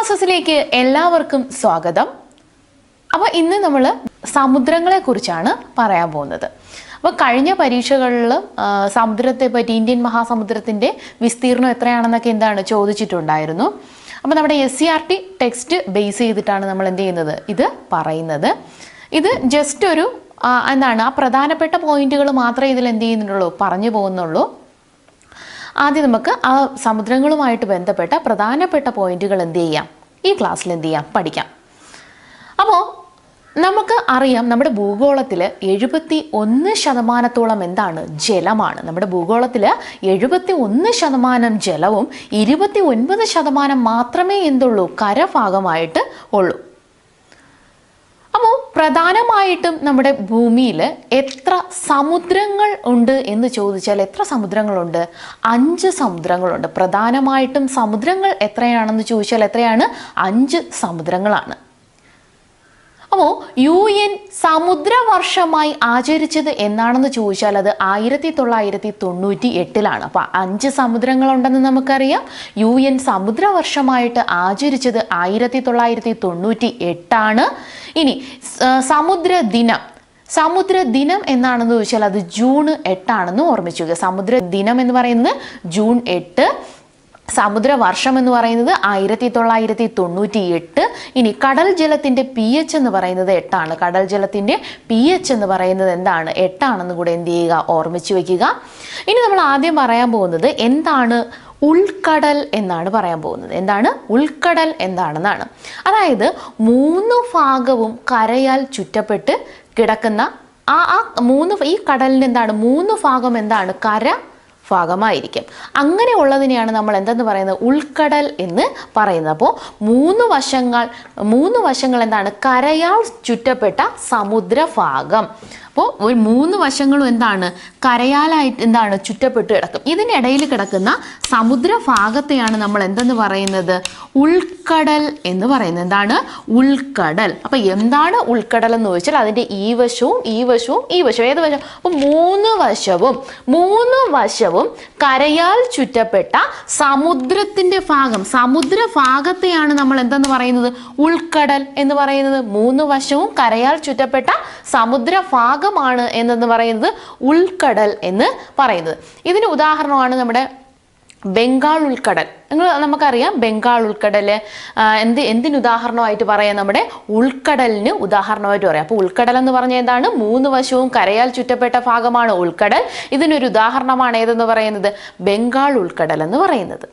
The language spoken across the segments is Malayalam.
ക്ലാസ്സസിലേക്ക് എല്ലാവർക്കും സ്വാഗതം. അപ്പോൾ ഇന്ന് നമ്മൾ സമുദ്രങ്ങളെ കുറിച്ചാണ് പറയാൻ പോകുന്നത്. അപ്പോൾ കഴിഞ്ഞ പരീക്ഷകളിൽ സമുദ്രത്തെ പറ്റി ഇന്ത്യൻ മഹാസമുദ്രത്തിന്റെ വിസ്തീർണം എത്രയാണെന്നൊക്കെ എന്താണ് ചോദിച്ചിട്ടുണ്ടായിരുന്നു. അപ്പോൾ നമ്മുടെ S C R T text base ചെയ്തിട്ടാണ് നമ്മൾ എന്ത് ചെയ്യുന്നത്? ഇത് പറയുന്നത്. ഇത് ജസ്റ്റ് ഒരു എന്താണ് ആ പ്രധാനപ്പെട്ട പോയിന്റുകൾ മാത്രമേ ഇതിൽ എന്ത് ചെയ്യുന്നുള്ളൂ? പറഞ്ഞു പോകുന്നുള്ളൂ. ആദ്യം നമുക്ക് ആ സമുദ്രങ്ങളുമായിട്ട് ബന്ധപ്പെട്ട പ്രധാനപ്പെട്ട പോയിന്റുകൾ എന്ത് ചെയ്യാം? ഈ ക്ലാസ്സിൽ എന്ത് ചെയ്യാം? പഠിക്കാം. അപ്പോൾ നമുക്ക് അറിയാം നമ്മുടെ ഭൂഗോളത്തിൽ എഴുപത്തി ഒന്ന് ശതമാനത്തോളം എന്താണ്? ജലമാണ്. നമ്മുടെ ഭൂഗോളത്തിൽ എഴുപത്തി ഒന്ന് ശതമാനം ജലവും ഇരുപത്തി ഒൻപത് ശതമാനം മാത്രമേ എന്തുള്ളൂ? കരഭാഗമായിട്ട് ഉള്ളൂ. അപ്പോൾ പ്രധാനമായിട്ടും നമ്മുടെ ഭൂമിയിൽ എത്ര സമുദ്രങ്ങൾ ഉണ്ട് എന്ന് ചോദിച്ചാൽ എത്ര സമുദ്രങ്ങളുണ്ട്? അഞ്ച് സമുദ്രങ്ങളുണ്ട്. പ്രധാനമായിട്ടും സമുദ്രങ്ങൾ എത്രയാണെന്ന് ചോദിച്ചാൽ എത്രയാണ്? അഞ്ച് സമുദ്രങ്ങളാണ്. അപ്പോൾ യു എൻ സമുദ്രവർഷമായി ആചരിച്ചത് എന്നാണെന്ന് ചോദിച്ചാൽ അത് ആയിരത്തി തൊള്ളായിരത്തി തൊണ്ണൂറ്റി എട്ടിലാണ് അപ്പോൾ അഞ്ച് സമുദ്രങ്ങളുണ്ടെന്ന് നമുക്കറിയാം. യു എൻ സമുദ്രവർഷമായിട്ട് ആചരിച്ചത് ആയിരത്തി തൊള്ളായിരത്തി തൊണ്ണൂറ്റി എട്ടാണ് ഇനി സമുദ്ര ദിനം. സമുദ്ര ദിനം എന്നാണെന്ന് ചോദിച്ചാൽ അത് ജൂൺ എട്ടാണെന്ന് ഓർമ്മിച്ചു സമുദ്ര ദിനം എന്ന് പറയുന്നത് ജൂൺ എട്ട് സമുദ്ര വർഷം എന്ന് പറയുന്നത് ആയിരത്തി തൊള്ളായിരത്തി തൊണ്ണൂറ്റി എട്ട് ഇനി കടൽ ജലത്തിന്റെ പി എച്ച് എന്ന് പറയുന്നത് എട്ടാണ്. കടൽ ജലത്തിന്റെ പി എച്ച് എന്ന് പറയുന്നത് എന്താണ്? എട്ടാണെന്ന് കൂടെ എന്ത് ചെയ്യുക? ഓർമ്മിച്ച് വെക്കുക. ഇനി നമ്മൾ ആദ്യം പറയാൻ പോകുന്നത് എന്താണ് ഉൾക്കടൽ എന്നാണ് പറയാൻ പോകുന്നത്. എന്താണ്? ഉൾക്കടൽ എന്താണെന്നാണ്. അതായത് മൂന്ന് ഭാഗവും കരയാൽ ചുറ്റപ്പെട്ട് കിടക്കുന്ന ആ ആ മൂന്ന് ഈ കടലിന് എന്താണ്? മൂന്ന് ഭാഗം എന്താണ്? കര ഭാഗമായിരിക്കും. അങ്ങനെയുള്ളതിനെയാണ് നമ്മൾ എന്തെന്ന് പറയുന്നത്? ഉൾക്കടൽ എന്ന് പറയുന്നത്. അപ്പോൾ മൂന്ന് വശങ്ങൾ മൂന്ന് വശങ്ങൾ എന്താണ്? കരയാൽ ചുറ്റപ്പെട്ട സമുദ്രഭാഗം. അപ്പോൾ ഒരു മൂന്ന് വശങ്ങളും എന്താണ്? കരയാലായിട്ട് എന്താണ്? ചുറ്റപ്പെട്ട് കിടക്കും. ഇതിനിടയിൽ കിടക്കുന്ന സമുദ്രഭാഗത്തെയാണ് നമ്മൾ എന്തെന്ന് പറയുന്നത്? ഉൾക്കടൽ എന്ന് പറയുന്നത്. എന്താണ്? ഉൾക്കടൽ. അപ്പോൾ എന്താണ് ഉൾക്കടൽ എന്ന് ചോദിച്ചാൽ അതിന്റെ ഈ വശവും ഈ വശവും ഈ വശവും. ഏത് വശം? അപ്പോൾ മൂന്ന് വശവും മൂന്ന് വശവും കരയാൽ ചുറ്റപ്പെട്ട സമുദ്രത്തിന്റെ ഭാഗം. സമുദ്രഭാഗത്തെയാണ് നമ്മൾ എന്തെന്ന് പറയുന്നത്? ഉൾക്കടൽ എന്ന് പറയുന്നത്. മൂന്ന് വശവും കരയാൽ ചുറ്റപ്പെട്ട സമുദ്ര ഭാഗമാണ് എന്നെന്ന് പറയുന്നത് ഉൾക്കടൽ എന്ന് പറയുന്നത്. ഇതിന് ഉദാഹരണമാണ് നമ്മുടെ ബംഗാൾ ഉൾക്കടൽ. നിങ്ങൾ നമുക്കറിയാം ബംഗാൾ ഉൾക്കടൽ എന്ത് എന്തിന് ഉദാഹരണമായിട്ട് പറയാം? നമ്മുടെ ഉൾക്കടലിന് ഉദാഹരണമായിട്ട് പറയാം. അപ്പോൾ ഉൾക്കടൽ എന്ന് പറഞ്ഞാൽ എന്താണ്? മൂന്ന് വശവും കരയാൽ ചുറ്റപ്പെട്ട ഭാഗമാണ് ഉൾക്കടൽ. ഇതിനൊരു ഉദാഹരണമാണ് ഏതെന്ന് പറയുന്നത്? ബംഗാൾ ഉൾക്കടൽ എന്ന് പറയുന്നത്.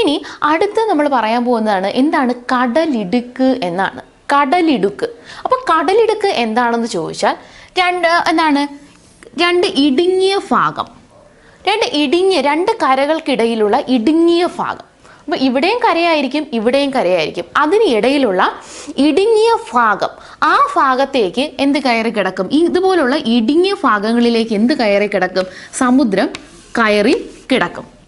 ഇനി അടുത്ത് നമ്മൾ പറയാൻ പോകുന്നതാണ് എന്താണ് കടലിടുക്ക് എന്നാണ്. കടലിടുക്ക്. അപ്പോൾ കടലിടുക്ക് എന്താണെന്ന് ചോദിച്ചാൽ രണ്ട് എന്താണ്? രണ്ട് ഇടുങ്ങിയ ഭാഗം. രണ്ട് ഇടുങ്ങിയ രണ്ട് കരകൾക്കിടയിലുള്ള ഇടുങ്ങിയ ഭാഗം. അപ്പോൾ ഇവിടെയും കരയായിരിക്കും ഇവിടെയും കരയായിരിക്കും. അതിനിടയിലുള്ള ഇടുങ്ങിയ ഭാഗം ആ ഭാഗത്തേക്ക് എന്ത് കയറി കിടക്കും? ഈ ഇതുപോലുള്ള ഇടുങ്ങിയ ഭാഗങ്ങളിലേക്ക് എന്ത് കയറി കിടക്കും? സമുദ്രം കയറി കിടക്കും.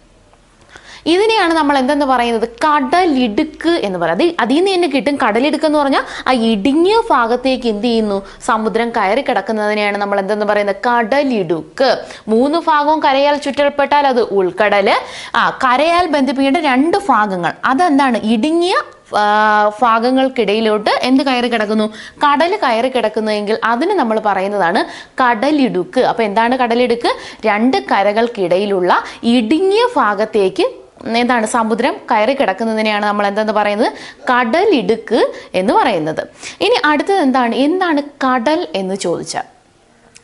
ഇതിനെയാണ് നമ്മൾ എന്തെന്ന് പറയുന്നത്? കടലിടുക്ക് എന്ന് പറയുന്നത്. അത് അതിൽ നിന്ന് തന്നെ കിട്ടും. കടലിടുക്ക് എന്ന് പറഞ്ഞാൽ ആ ഇടുങ്ങിയ ഭാഗത്തേക്ക് എന്ത് ചെയ്യുന്നു? സമുദ്രം കയറി കിടക്കുന്നതിനെയാണ് നമ്മൾ എന്തെന്ന് പറയുന്നത്? കടലിടുക്ക്. മൂന്ന് ഭാഗവും കരയാൽ ചുറ്റപ്പെട്ടാൽ അത് ഉൾക്കടൽ ആ കരയാൽ ബന്ധിപ്പിക്കേണ്ട രണ്ട് ഭാഗങ്ങൾ. അതെന്താണ്? ഇടുങ്ങിയ ഭാഗങ്ങൾക്കിടയിലോട്ട് എന്ത് കയറി കിടക്കുന്നു? കടൽ കയറി കിടക്കുന്നതെങ്കിൽ അതിന് നമ്മൾ പറയുന്നതാണ് കടലിടുക്ക്. അപ്പോൾ എന്താണ് കടലിടുക്ക്? രണ്ട് കരകൾക്കിടയിലുള്ള ഇടുങ്ങിയ ഭാഗത്തേക്ക് എന്താണ് സമുദ്രം കയറി കിടക്കുന്നതിനെയാണ് നമ്മൾ എന്തെന്ന് പറയുന്നത്? കടലിടുക്ക് എന്ന് പറയുന്നത്. ഇനി അടുത്തത് എന്താണ്? എന്താണ് കടൽ എന്ന് ചോദിച്ചാൽ?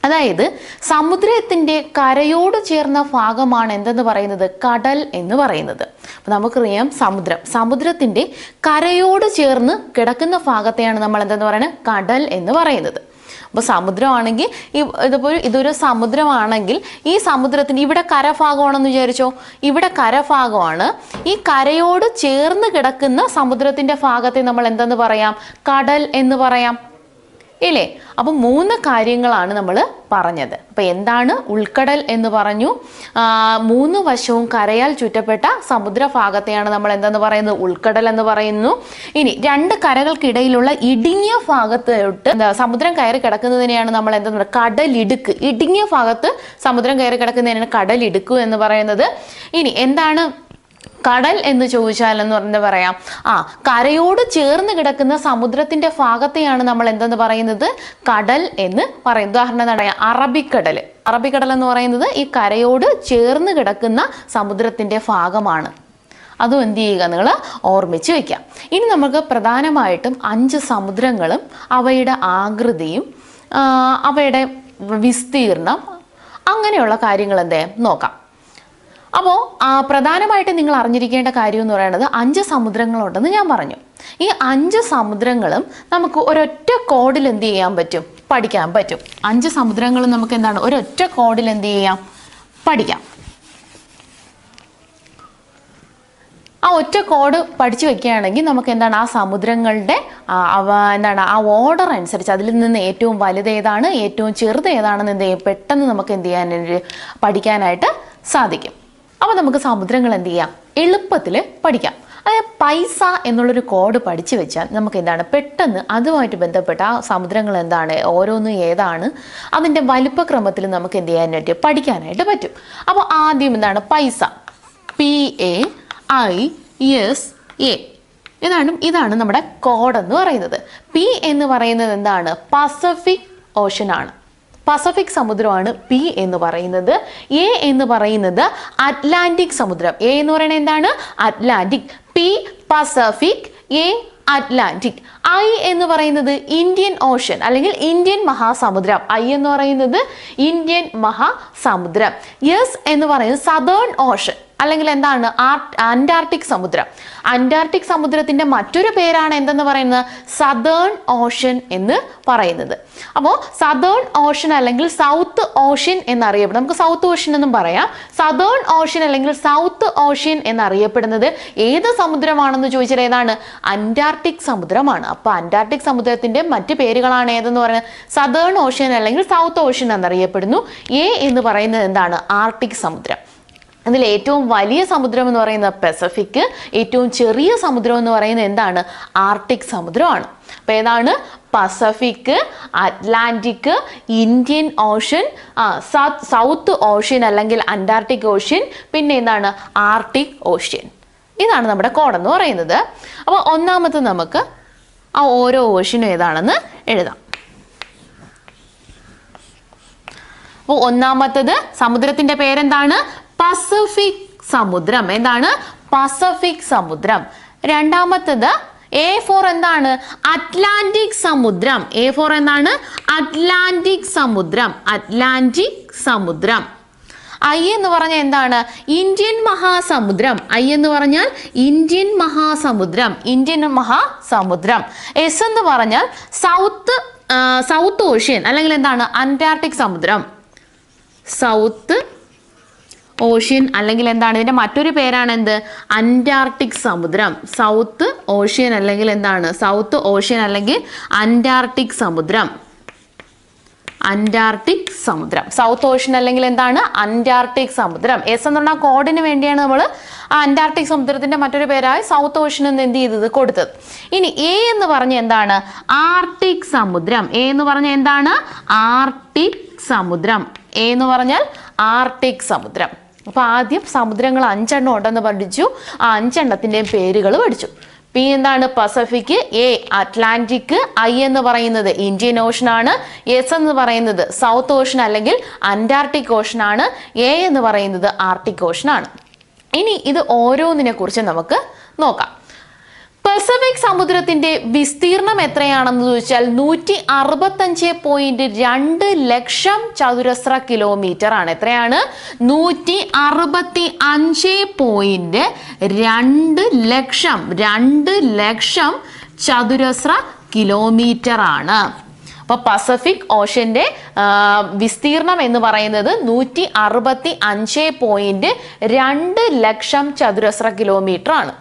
അതായത് സമുദ്രത്തിന്റെ കരയോട് ചേർന്ന ഭാഗമാണ് എന്തെന്ന് പറയുന്നത്? കടൽ എന്ന് പറയുന്നത്. അപ്പോൾ നമുക്കറിയാം സമുദ്രം. സമുദ്രത്തിന്റെ കരയോട് ചേർന്ന് കിടക്കുന്ന ഭാഗത്തെയാണ് നമ്മൾ എന്തെന്ന് പറയുന്നത്? കടൽ എന്ന് പറയുന്നത്. അപ്പോൾ സമുദ്രമാണെങ്കിൽ ഈ ഇതിപ്പോൾ ഇതൊരു സമുദ്രമാണെങ്കിൽ ഈ സമുദ്രത്തിന് ഇവിടെ കരഭാഗമാണെന്ന് വിചാരിച്ചോ? ഇവിടെ കരഭാഗമാണ്. ഈ കരയോട് ചേർന്ന് കിടക്കുന്ന സമുദ്രത്തിന്റെ ഭാഗത്തെ നമ്മൾ എന്തെന്ന് പറയാം? കടൽ എന്ന് പറയാം. ഇല്ലേ? അപ്പം മൂന്ന് കാര്യങ്ങളാണ് നമ്മൾ പറഞ്ഞത്. അപ്പം എന്താണ് ഉൾക്കടൽ എന്ന് പറഞ്ഞു? മൂന്ന് വശവും കരയാൽ ചുറ്റപ്പെട്ട സമുദ്രഭാഗത്തെയാണ് നമ്മൾ എന്തെന്ന് പറയുന്നത്? ഉൾക്കടൽ എന്ന് പറയുന്നു. ഇനി രണ്ട് കരകൾക്കിടയിലുള്ള ഇടുങ്ങിയ ഭാഗത്തോട്ട് സമുദ്രം കയറി കിടക്കുന്നതിനെയാണ് നമ്മൾ എന്താ പറയുക കടലിടുക്ക്. ഇടുങ്ങിയ ഭാഗത്ത് സമുദ്രം കയറി കിടക്കുന്നതിനാണ് കടലിടുക്ക് എന്ന് പറയുന്നത്. ഇനി എന്താണ് കടൽ എന്ന് ചോദിച്ചാൽ എന്ന് പറഞ്ഞാൽ പറയാം. ആ കരയോട് ചേർന്ന് കിടക്കുന്ന സമുദ്രത്തിന്റെ ഭാഗത്തെയാണ് നമ്മൾ എന്തെന്ന് പറയുന്നത്? കടൽ എന്ന് പറയും ഉദാഹരണം എന്താ പറയാ അറബിക്കടൽ. അറബിക്കടൽ എന്ന് പറയുന്നത് ഈ കരയോട് ചേർന്ന് കിടക്കുന്ന സമുദ്രത്തിന്റെ ഭാഗമാണ്. അതും എന്ത് ചെയ്യുക നിങ്ങൾ ഓർമ്മിച്ച് വെക്കാം ഇനി നമുക്ക് പ്രധാനമായിട്ടും അഞ്ച് സമുദ്രങ്ങളും അവയുടെ ആകൃതിയും അവയുടെ വിസ്തീർണം അങ്ങനെയുള്ള കാര്യങ്ങൾ എന്തേ നോക്കാം. അപ്പോൾ പ്രധാനമായിട്ട് നിങ്ങൾ അറിഞ്ഞിരിക്കേണ്ട കാര്യം എന്ന് പറയുന്നത് അഞ്ച് സമുദ്രങ്ങളുണ്ടെന്ന് ഞാൻ പറഞ്ഞു. ഈ അഞ്ച് സമുദ്രങ്ങളും നമുക്ക് ഒരൊറ്റ കോഡിൽ എന്ത് ചെയ്യാൻ പറ്റും? പഠിക്കാൻ പറ്റും. അഞ്ച് സമുദ്രങ്ങളും നമുക്ക് എന്താണ്? ഒരൊറ്റ കോഡിൽ എന്ത് ചെയ്യാം? പഠിക്കാം. ആ ഒറ്റ കോഡ് പഠിച്ചു വെക്കുകയാണെങ്കിൽ നമുക്ക് എന്താണ്? ആ സമുദ്രങ്ങളുടെ എന്താണ്? ആ ഓർഡർ അനുസരിച്ച് അതിൽ നിന്ന് ഏറ്റവും വലുത് ഏതാണ്? ഏറ്റവും ചെറുത് ഏതാണെന്ന് എന്ത് ചെയ്യും? പെട്ടെന്ന് നമുക്ക് എന്ത് ചെയ്യാൻ പഠിക്കാനായിട്ട് സാധിക്കും. അപ്പോൾ നമുക്ക് സമുദ്രങ്ങൾ എന്ത് ചെയ്യാം? എളുപ്പത്തിൽ പഠിക്കാം. അതായത് പൈസ എന്നുള്ളൊരു കോഡ് പഠിച്ചു വെച്ചാൽ നമുക്ക് എന്താണ്? പെട്ടെന്ന് അതുമായിട്ട് ബന്ധപ്പെട്ട ആ സമുദ്രങ്ങൾ എന്താണ്? ഓരോന്നും ഏതാണ്? അതിന്റെ വലുപ്പക്രമത്തിൽ നമുക്ക് എന്ത് ചെയ്യാനായിട്ട് പഠിക്കാനായിട്ട് പറ്റും. അപ്പോൾ ആദ്യം എന്താണ്? പൈസ. P A I S A ഇതാണ് ഇതാണ് നമ്മുടെ കോഡ് എന്ന് പറയുന്നത്. പി എന്ന് പറയുന്നത് എന്താണ്? പസഫിക് ഓഷൻ ആണ്. പസഫിക് സമുദ്രമാണ് പി എന്ന് പറയുന്നത്. എ എന്ന് പറയുന്നത് അറ്റ്ലാന്റിക് സമുദ്രം. എ എന്ന് പറയുന്നത് എന്താണ്? Atlantic P Pacific A Atlantic I എന്ന് പറയുന്നത് ഇന്ത്യൻ ഓഷൻ അല്ലെങ്കിൽ ഇന്ത്യൻ മഹാസമുദ്രം. ഐ എന്ന് പറയുന്നത് ഇന്ത്യൻ മഹാസമുദ്രം. എസ് എന്ന് പറയുന്നത് സദേൺ ഓഷൻ അല്ലെങ്കിൽ എന്താണ്? അന്റാർട്ടിക് സമുദ്രം. അന്റാർട്ടിക് സമുദ്രത്തിന്റെ മറ്റൊരു പേരാണ് എന്തെന്ന് പറയുന്നത്? സദേൺ ഓഷൻ എന്ന് പറയുന്നത്. അപ്പോൾ സദേൺ ഓഷൻ അല്ലെങ്കിൽ സൗത്ത് ഓഷ്യൻ എന്നറിയപ്പെടും നമുക്ക് സൗത്ത് ഓഷ്യൻ എന്നും പറയാം. സദേൺ ഓഷ്യൻ അല്ലെങ്കിൽ സൗത്ത് ഓഷ്യൻ എന്നറിയപ്പെടുന്നത് ഏത് സമുദ്രമാണെന്ന് ചോദിച്ചാൽ ഏതാണ്? അന്റാർട്ടിക് സമുദ്രമാണ്. അപ്പോൾ അന്റാർട്ടിക് സമുദ്രത്തിന്റെ മറ്റ് പേരുകളാണ് ഏതെന്ന് പറയുന്നത് സദേൺ ഓഷ്യൻ അല്ലെങ്കിൽ സൗത്ത് ഓഷ്യൻ എന്നറിയപ്പെടുന്നു. എ എന്ന് പറയുന്നത് എന്താണ്? ആർട്ടിക് സമുദ്രം. അതിൽ ഏറ്റവും വലിയ സമുദ്രം എന്ന് പറയുന്നത് പസഫിക് ഏറ്റവും ചെറിയ സമുദ്രം എന്ന് പറയുന്നത് എന്താണ്? ആർട്ടിക് സമുദ്രമാണ്. അപ്പോൾ ഏതാണ്? Pacific Atlantic Indian ocean south ocean അല്ലെങ്കിൽ അന്റാർട്ടിക് ഓഷ്യൻ പിന്നെ എന്താണ്? ആർട്ടിക് ഓഷ്യൻ ഇതാണ് നമ്മുടെ കോഡെന്ന് പറയുന്നത്. അപ്പോൾ ഒന്നാമത്തെ നമുക്ക് ആ ഓരോ ഓഷനും ഏതാണെന്ന് എഴുതാം. അപ്പോൾ ഒന്നാമത്തത് സമുദ്രത്തിന്റെ പേരെന്താണ്? പസഫിക് സമുദ്രം. എന്താണ്? പസഫിക് സമുദ്രം. രണ്ടാമത്തത് എ ഫോർ എന്താണ്? അറ്റ്ലാന്റിക് സമുദ്രം. എ ഫോർ എന്താണ്? അറ്റ്ലാന്റിക് സമുദ്രം. അറ്റ്ലാന്റിക് സമുദ്രം. ഐ എന്ന് പറഞ്ഞാൽ എന്താണ്? ഇന്ത്യൻ മഹാസമുദ്രം. ഐ എന്ന് പറഞ്ഞാൽ ഇന്ത്യൻ മഹാസമുദ്രം. ഇന്ത്യൻ മഹാസമുദ്രം. എസ് എന്ന് പറഞ്ഞാൽ സൗത്ത് സൗത്ത് ഓഷ്യൻ. അല്ലെങ്കിൽ എന്താണ്? അന്റാർട്ടിക് സമുദ്രം. സൗത്ത് ഓഷ്യൻ അല്ലെങ്കിൽ എന്താണ്? ഇതിന്റെ മറ്റൊരു പേരാണ് എന്ത്? അന്റാർട്ടിക് സമുദ്രം. സൗത്ത് ഓഷ്യൻ അല്ലെങ്കിൽ എന്താണ്? സൗത്ത് ഓഷ്യൻ അല്ലെങ്കിൽ അന്റാർട്ടിക് സമുദ്രം. അന്റാർട്ടിക് സമുദ്രം. സൗത്ത് ഓഷ്യൻ അല്ലെങ്കിൽ എന്താണ്? അന്റാർട്ടിക് സമുദ്രം. എസ് എന്ന് പറഞ്ഞാൽ കോഡിന് വേണ്ടിയാണ് നമ്മൾ ആ അന്റാർട്ടിക് സമുദ്രത്തിന്റെ മറ്റൊരു പേരായ സൗത്ത് ഓഷ്യൻ എന്ന് എന്ത് ചെയ്തത്? കൊടുത്തത്. ഇനി എ എന്ന് പറഞ്ഞ എന്താണ്? ആർട്ടിക് സമുദ്രം. എ എന്ന് പറഞ്ഞ എന്താണ്? ആർട്ടിക് സമുദ്രം. എ എന്ന് പറഞ്ഞാൽ ആർട്ടിക് സമുദ്രം. അപ്പൊ ആദ്യം സമുദ്രങ്ങൾ അഞ്ചെണ്ണം ഉണ്ടെന്ന് പഠിച്ചു. ആ അഞ്ചെണ്ണത്തിന്റെയും പേരുകൾ പഠിച്ചു. പി എന്താണ്? പസഫിക് എ അറ്റ്ലാന്റിക് ഐ എന്ന് പറയുന്നത് ഇന്ത്യൻ ഓഷൻ ആണ്. എസ് എന്ന് പറയുന്നത് സൗത്ത് ഓഷൻ അല്ലെങ്കിൽ അന്റാർട്ടിക് ഓഷൻ ആണ്. എ എന്ന് പറയുന്നത് ആർട്ടിക് ഓഷൻ ആണ്. ഇനി ഇത് ഓരോന്നിനെ കുറിച്ച് നമുക്ക് നോക്കാം. പസഫിക് സമുദ്രത്തിന്റെ വിസ്തീർണം എത്രയാണെന്ന് ചോദിച്ചാൽ നൂറ്റി അറുപത്തഞ്ച് പോയിന്റ് രണ്ട് ലക്ഷം ചതുരശ്ര കിലോമീറ്റർ ആണ്. എത്രയാണ്? നൂറ്റി അറുപത്തി അഞ്ച് പോയിന്റ് രണ്ട് ലക്ഷം രണ്ട് ലക്ഷം ചതുരശ്ര കിലോമീറ്റർ ആണ്. അപ്പോൾ പസഫിക് ഓഷന്റെ വിസ്തീർണം എന്ന് പറയുന്നത് നൂറ്റി അറുപത്തി അഞ്ച് പോയിന്റ് രണ്ട് ലക്ഷം ചതുരശ്ര കിലോമീറ്റർ ആണ്.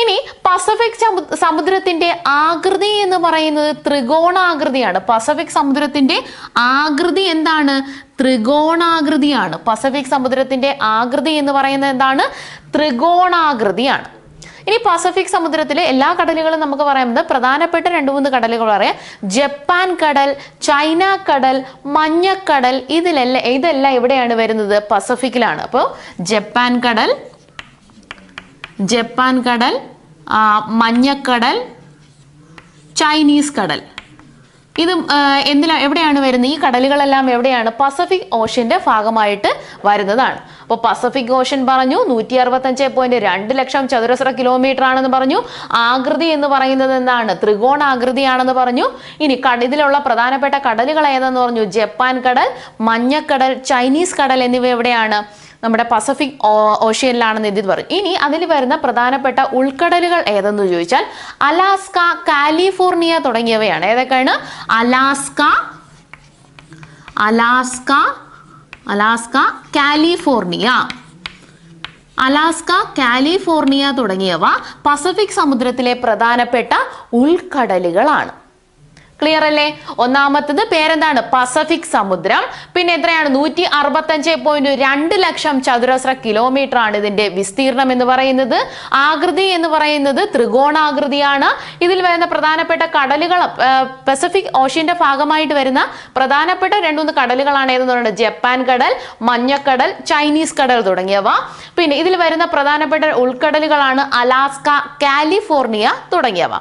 ഇനി പസഫിക് സമുദ്രത്തിന്റെ ആകൃതി എന്ന് പറയുന്നത് ത്രികോണാകൃതിയാണ്. പസഫിക് സമുദ്രത്തിന്റെ ആകൃതി എന്താണ്? ത്രികോണാകൃതിയാണ്. പസഫിക് സമുദ്രത്തിന്റെ ആകൃതി എന്ന് പറയുന്നത് എന്താണ്? ത്രികോണാകൃതിയാണ്. ഇനി പസഫിക് സമുദ്രത്തിലെ എല്ലാ കടലുകളും നമുക്ക് പറയുന്നത് പ്രധാനപ്പെട്ട രണ്ട് മൂന്ന് കടലുകൾ പറയാം. ജപ്പാൻ കടൽ ചൈന കടൽ മഞ്ഞക്കടൽ ഇതിലെല്ലാം ഇതെല്ലാം എവിടെയാണ് വരുന്നത്? പസഫിക്കിലാണ് അപ്പോൾ ജപ്പാൻ കടൽ ജപ്പാൻ കടൽ മഞ്ഞക്കടൽ ചൈനീസ് കടൽ. ഇത് എന്തിലാ എവിടെയാണ് വരുന്നത്? ഈ കടലുകളെല്ലാം എവിടെയാണ്? പസഫിക് ഓഷ്യന്റെ ഭാഗമായിട്ട് വരുന്നതാണ്. അപ്പോൾ പസഫിക് ഓഷ്യൻ പറഞ്ഞു നൂറ്റി അറുപത്തഞ്ച് പോയിന്റ് രണ്ട് ലക്ഷം ചതുരശ്ര കിലോമീറ്റർ ആണെന്ന് പറഞ്ഞു. ആകൃതി എന്ന് പറയുന്നത് എന്താണ്? ത്രികോണാകൃതിയാണെന്ന് പറഞ്ഞു. ഇനി ഇതിലുള്ള പ്രധാനപ്പെട്ട കടലുകൾ ഏതെന്ന് പറഞ്ഞു? ജപ്പാൻ കടൽ മഞ്ഞക്കടൽ ചൈനീസ് കടൽ എന്നിവ എവിടെയാണ്? നമ്മുടെ പസഫിക് ഓഷ്യനിലാണെന്ന് ഇത് പറഞ്ഞു ഇനി അതിൽ വരുന്ന പ്രധാനപ്പെട്ട ഉൾക്കടലുകൾ ഏതെന്ന് ചോദിച്ചാൽ അലാസ്ക കാലിഫോർണിയ തുടങ്ങിയവയാണ്. ഏതൊക്കെയാണ്? Alaska Alaska Alaska California. Alaska California തുടങ്ങിയവ പസഫിക് സമുദ്രത്തിലെ പ്രധാനപ്പെട്ട ഉൾക്കടലുകളാണ്. ക്ലിയർ അല്ലേ? ഒന്നാമത്തത് പേരെന്താണ്? പസഫിക് സമുദ്രം. പിന്നെ എത്രയാണ്? നൂറ്റി അറുപത്തഞ്ച് പോയിന്റ് രണ്ട് ലക്ഷം ചതുരശ്ര കിലോമീറ്റർ ആണ് ഇതിന്റെ വിസ്തീർണം എന്ന് പറയുന്നത്. ആകൃതി എന്ന് പറയുന്നത് ത്രികോണാകൃതിയാണ്. ഇതിൽ വരുന്ന പ്രധാനപ്പെട്ട കടലുകൾ പസഫിക് ഓഷ്യന്റെ ഭാഗമായിട്ട് വരുന്ന പ്രധാനപ്പെട്ട രണ്ടുമൂന്ന് കടലുകളാണ് ഏതെന്ന് പറയുന്നത്? ജപ്പാൻ കടൽ മഞ്ഞക്കടൽ ചൈനീസ് കടൽ തുടങ്ങിയവ. പിന്നെ ഇതിൽ വരുന്ന പ്രധാനപ്പെട്ട ഉൾക്കടലുകളാണ് അലാസ്ക കാലിഫോർണിയ തുടങ്ങിയവ.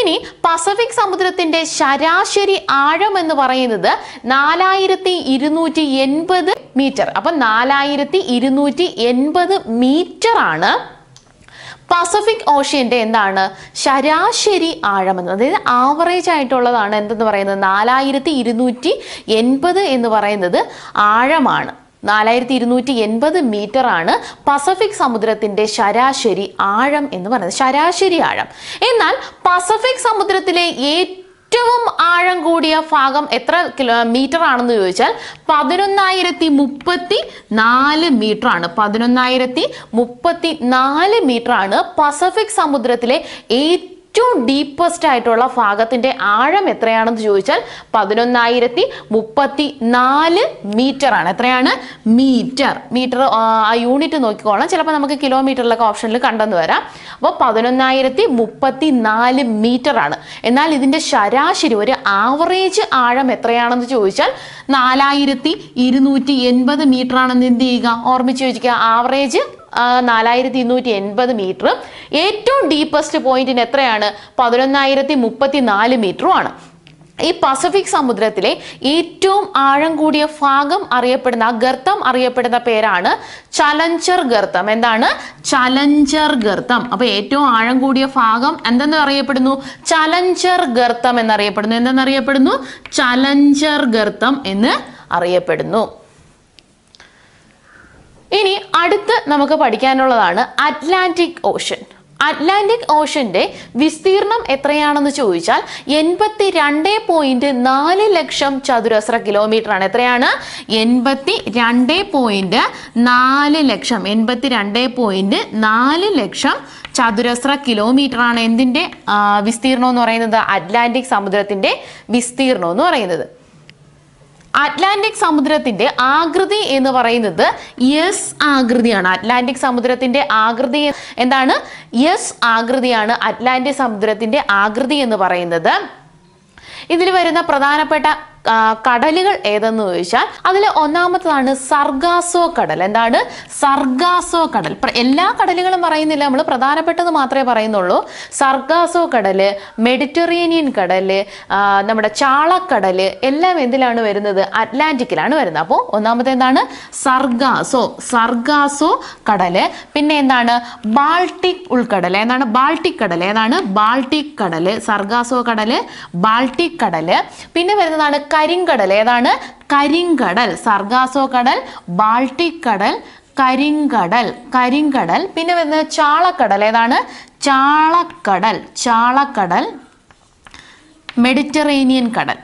ഇനി പസഫിക് സമുദ്രത്തിന്റെ ശരാശരി ആഴം എന്ന് പറയുന്നത് നാലായിരത്തി ഇരുന്നൂറ്റി എൺപത് മീറ്റർ. അപ്പൊ നാലായിരത്തി ഇരുന്നൂറ്റി എൺപത് മീറ്റർ ആണ് പസഫിക് ഓഷ്യന്റെ എന്താണ്? ശരാശരി ആഴം എന്ന്. അതായത് ആവറേജ് ആയിട്ടുള്ളതാണ് എന്തെന്ന് പറയുന്നത്? നാലായിരത്തി ഇരുന്നൂറ്റി എൺപത് എന്ന് പറയുന്നത് ആഴമാണ്. നാലായിരത്തി ഇരുന്നൂറ്റി എൺപത് മീറ്റർ ആണ് പസഫിക് സമുദ്രത്തിന്റെ ശരാശരി ആഴം എന്ന് പറയുന്നത്. ശരാശരി ആഴം. എന്നാൽ പസഫിക് സമുദ്രത്തിലെ ഏറ്റവും ആഴം കൂടിയ ഭാഗം എത്ര മീറ്റർ ആണെന്ന് ചോദിച്ചാൽ പതിനൊന്നായിരത്തി മുപ്പത്തി നാല് മീറ്റർ ആണ്. പതിനൊന്നായിരത്തി മുപ്പത്തി നാല് മീറ്റർ ആണ്. പസഫിക് സമുദ്രത്തിലെ ഏറ്റവും ഡീപ്പസ്റ്റ് ആയിട്ടുള്ള ഭാഗത്തിന്റെ ആഴം എത്രയാണെന്ന് ചോദിച്ചാൽ പതിനൊന്നായിരത്തി മുപ്പത്തി നാല് മീറ്റർ ആണ്. എത്രയാണ്? മീറ്റർ മീറ്റർ ആ യൂണിറ്റ് നോക്കിക്കോളാം. ചിലപ്പോൾ നമുക്ക് കിലോമീറ്ററിലൊക്കെ ഓപ്ഷനിൽ കണ്ടെന്ന് വരാം. അപ്പോൾ പതിനൊന്നായിരത്തി മുപ്പത്തി നാല് മീറ്റർ ആണ്. എന്നാൽ ഇതിന്റെ ശരാശരി ഒരു ആവറേജ് ആഴം എത്രയാണെന്ന് ചോദിച്ചാൽ നാലായിരത്തി ഇരുന്നൂറ്റി എൺപത് മീറ്റർ ആണെന്ന് എന്ത് ചെയ്യുക? ഓർമ്മിച്ച് ചോദിക്കുക ആവറേജ് നാലായിരത്തി ഇരുന്നൂറ്റി എൺപത് മീറ്റർ. ഏറ്റവും ഡീപ്പസ്റ്റ് പോയിന്റിന് എത്രയാണ്? പതിനൊന്നായിരത്തി മുപ്പത്തി നാല് മീറ്ററും ആണ്. ഈ പസഫിക് സമുദ്രത്തിലെ ഏറ്റവും ആഴം കൂടിയ ഭാഗം അറിയപ്പെടുന്ന ഗർത്തം അറിയപ്പെടുന്ന പേരാണ് ചലഞ്ചർ ഗർത്തം. എന്താണ്? ചലഞ്ചർ ഗർത്തം. അപ്പൊ ഏറ്റവും ആഴം കൂടിയ ഭാഗം എന്തെന്ന് അറിയപ്പെടുന്നു? ചലഞ്ചർ ഗർത്തം എന്നറിയപ്പെടുന്നു. എന്തെന്നറിയപ്പെടുന്നു ചലഞ്ചർ ഗർത്തം എന്ന് അറിയപ്പെടുന്നു. ഇനി അടുത്ത് നമുക്ക് പഠിക്കാനുള്ളതാണ് അറ്റ്ലാന്റിക് ഓഷൻ അറ്റ്ലാന്റിക് ഓഷന്റെ വിസ്തീർണം എത്രയാണെന്ന് ചോദിച്ചാൽ എൺപത്തി രണ്ട് പോയിന്റ് നാല് ലക്ഷം ചതുരശ്ര കിലോമീറ്റർ ആണ്. എത്രയാണ്? എൺപത്തി രണ്ട് പോയിന്റ് നാല് ലക്ഷം എൺപത്തി രണ്ട് പോയിന്റ് നാല് ലക്ഷം ചതുരശ്ര കിലോമീറ്റർ ആണ് എന്തിന്റെ വിസ്തീർണം എന്ന് പറയുന്നത്? അറ്റ്ലാന്റിക് സമുദ്രത്തിന്റെ വിസ്തീർണം എന്ന് പറയുന്നത്. അറ്റ്ലാന്റിക് സമുദ്രത്തിന്റെ ആകൃതി എന്ന് പറയുന്നത് യെസ് ആകൃതിയാണ്. അറ്റ്ലാന്റിക് സമുദ്രത്തിന്റെ ആകൃതി എന്താണ്? യെസ് ആകൃതിയാണ് അറ്റ്ലാന്റിക് സമുദ്രത്തിന്റെ ആകൃതി എന്ന് പറയുന്നത്. ഇതിൽ വരുന്ന പ്രധാനപ്പെട്ട കടലുകൾ ഏതെന്ന് ചോദിച്ചാൽ അതിൽ ഒന്നാമത്തതാണ് സർഗാസോ കടൽ. എന്താണ്? സർഗാസോ കടൽ. എല്ലാ കടലുകളും പറയുന്നില്ല. നമ്മൾ പ്രധാനപ്പെട്ടത് മാത്രമേ പറയുന്നുള്ളൂ. സർഗാസോ കടൽ മെഡിറ്ററേനിയൻ കടൽ നമ്മുടെ ചാളക്കടൽ എല്ലാം എന്തിലാണ് വരുന്നത്? അറ്റ്ലാന്റിക്കിലാണ് വരുന്നത്. അപ്പോൾ ഒന്നാമത്തെ എന്താണ്? സർഗാസോ സർഗാസോ കടൽ പിന്നെ എന്താണ്? ബാൾട്ടിക് ഉൾക്കടൽ. എന്താണ്? ബാൾട്ടിക് കടൽ. ഏതാണ്? ബാൾട്ടിക് കടൽ. സർഗാസോ കടൽ ബാൾട്ടിക് കടൽ. പിന്നെ വരുന്നതാണ് കരിങ്കടൽ. ഏതാണ്? കരിങ്കടൽ. സർഗാസോ കടൽ ബാൾട്ടിക് കടൽ കരിങ്കടൽ. കരിങ്കടൽ. പിന്നെ വരുന്നത് ചാളക്കടൽ. ഏതാണ്? ചാളക്കടൽ. ചാളക്കടൽ മെഡിറ്ററേനിയൻ കടൽ.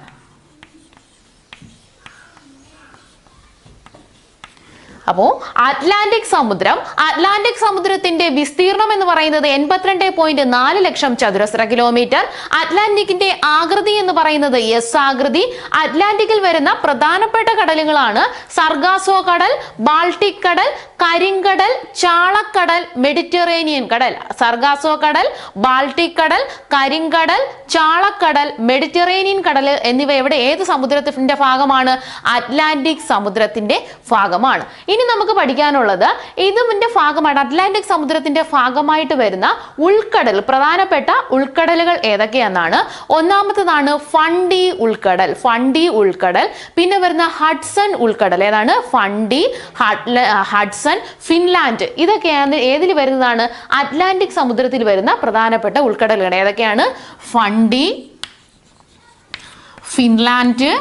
അപ്പോൾ അറ്റ്ലാന്റിക് സമുദ്രം അറ്റ്ലാന്റിക് സമുദ്രത്തിന്റെ വിസ്തീർണം എന്ന് പറയുന്നത് എൺപത്തിരണ്ട് പോയിന്റ് നാല് ലക്ഷം ചതുരശ്ര കിലോമീറ്റർ അറ്റ്ലാന്റിക്കിന്റെ ആകൃതി എന്ന് പറയുന്നത് എസ് ആകൃതി. അറ്റ്ലാന്റിക്കിൽ വരുന്ന പ്രധാനപ്പെട്ട കടലുകളാണ് സർഗാസോ കടൽ ബാൾട്ടിക് കടൽ കരിങ്കടൽ ചാളക്കടൽ മെഡിറ്ററേനിയൻ കടൽ. സർഗാസോ കടൽ ബാൾട്ടിക് കടൽ കരിങ്കടൽ ചാളക്കടൽ മെഡിറ്ററേനിയൻ കടൽ എന്നിവ എവിടെ? ഏത് സമുദ്രത്തിന്റെ ഭാഗമാണ്? അറ്റ്ലാന്റിക് സമുദ്രത്തിന്റെ ഭാഗമാണ്. ഇനി ഇനി നമുക്ക് പഠിക്കാനുള്ളത് ഇതിന്റെ ഭാഗമായിട്ട് അറ്റ്ലാന്റിക് സമുദ്രത്തിന്റെ ഭാഗമായിട്ട് വരുന്ന ഉൾക്കടൽ പ്രധാനപ്പെട്ട ഉൾക്കടലുകൾ ഏതൊക്കെയെന്നാണ്. ഒന്നാമത്തതാണ് ഫണ്ടി ഉൾക്കടൽ ഫണ്ടി ഉൾക്കടൽ. പിന്നെ വരുന്ന ഹഡ്സൺ ഉൾക്കടൽ ഏതാണ്? Fundy Hudson Finland. ഇതൊക്കെയാണ് ഏതിൽ വരുന്നതാണ്? അറ്റ്ലാന്റിക് സമുദ്രത്തിൽ വരുന്ന പ്രധാനപ്പെട്ട ഉൾക്കടലുകൾ ഏതൊക്കെയാണ്? ഫണ്ടി ഫിൻലാൻഡ്